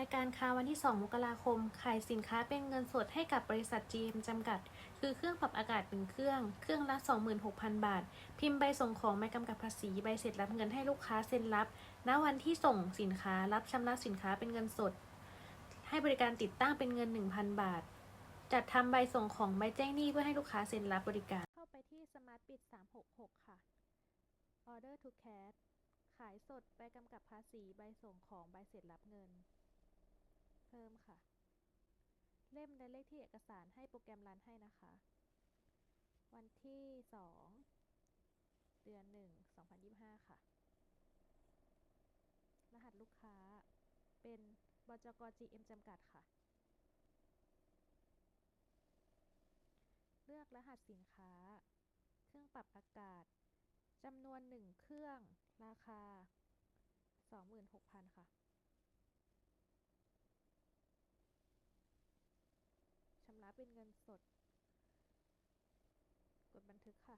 ายการค้าวันที่ 2 มกราคม ขายสินค้าเป็นเงินสดให้กับบริษัท GM จำกัด คือเครื่องปรับอากาศ1เครื่อง เครื่องละ 26,000 บาท พิมพ์ใบส่งของใบกำกับภาษี ใบเสร็จรับเงินให้ลูกค้าเซ็นรับ ณ วันที่ส่งสินค้า รับชำระสินค้าเป็นเงินสด ให้บริการติดตั้งเป็นเงิน 1,000 บาท จัดทำใบส่งของใบแจ้งหนี้เพื่อให้ลูกค้าเซ็นรับบริการ เข้าไปที่ Smart Bid 366 ค่ะ Order to Cash ขายสด ใบกำกับภาษี ใบส่งของ ใบเสร็จรับเงิน เพิ่มค่ะ เล่มและเลขที่เอกสารให้โปรแกรมรันให้นะคะ วันที่ 2 เดือน 1 2025 ค่ะ รหัสลูกค้าเป็นบจก GM จำกัดค่ะ เลือกรหัสสินค้า เครื่องปรับอากาศจำนวน 1 เครื่อง ราคา 26,000 ค่ะ ชำระ เป็นเงินสด กดบันทึกค่ะ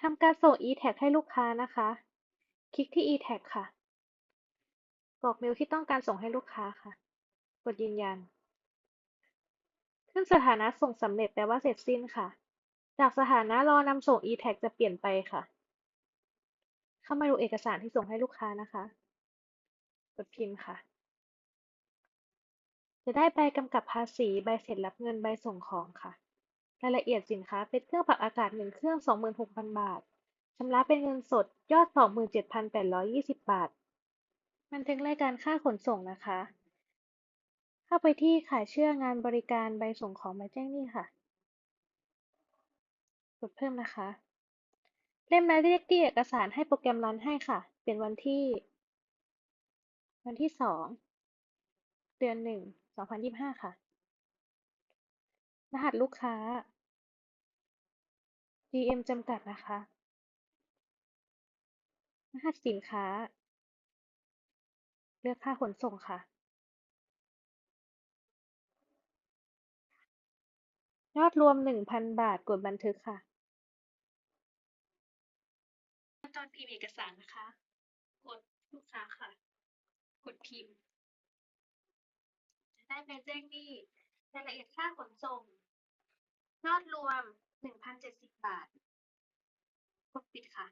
ทำการส่ง e-tag ให้ลูกค้านะคะ คลิกที่ e-tag ค่ะ กรอกเมลที่ต้องการส่งให้ลูกค้าค่ะ กดยืนยัน ขึ้นสถานะส่งสำเร็จแปลว่าเสร็จสิ้นค่ะ จากสถานะรอนำส่ง e-tag จะเปลี่ยนไปค่ะ เข้ามาดูเอกสารที่ส่งให้ลูกค้านะคะ กดพิมพ์ค่ะ จะได้ใบกำกับภาษี ใบเสร็จรับเงิน ใบส่งของค่ะ รายละเอียดสินค้า เป็นเครื่องปรับอากาศ1เครื่อง 26,000 บาท ชำระเป็นเงินสด ยอด 27,820 บาทบันทึกรายการค่าขนส่งนะคะ เข้าไปที่ขายเชื่องานบริการใบส่งของใบแจ้งหนี้ค่ะ กดเพิ่มนะคะ เล่มและเลขที่เอกสารให้โปรแกรมรันให้ค่ะ เป็นวันที่ วันที่2 เดือนหนึ่ง2025ค่ะ รหัสลูกค้า GM จำกัดนะคะ รหัสสินค้า เลือกค่าขนส่งค่ะ ยอดรวม1,000บาทกดบันทึกค่ะขั้นตอนพิมพ์เอกสารนะคะ กดลูกค้าค่ะ กดพิมพ์ ได้ในแจ้งหนี้รายละเอียดค่าขนส่ง ยอดรวม 1,070 บาท กดปิดค่ะ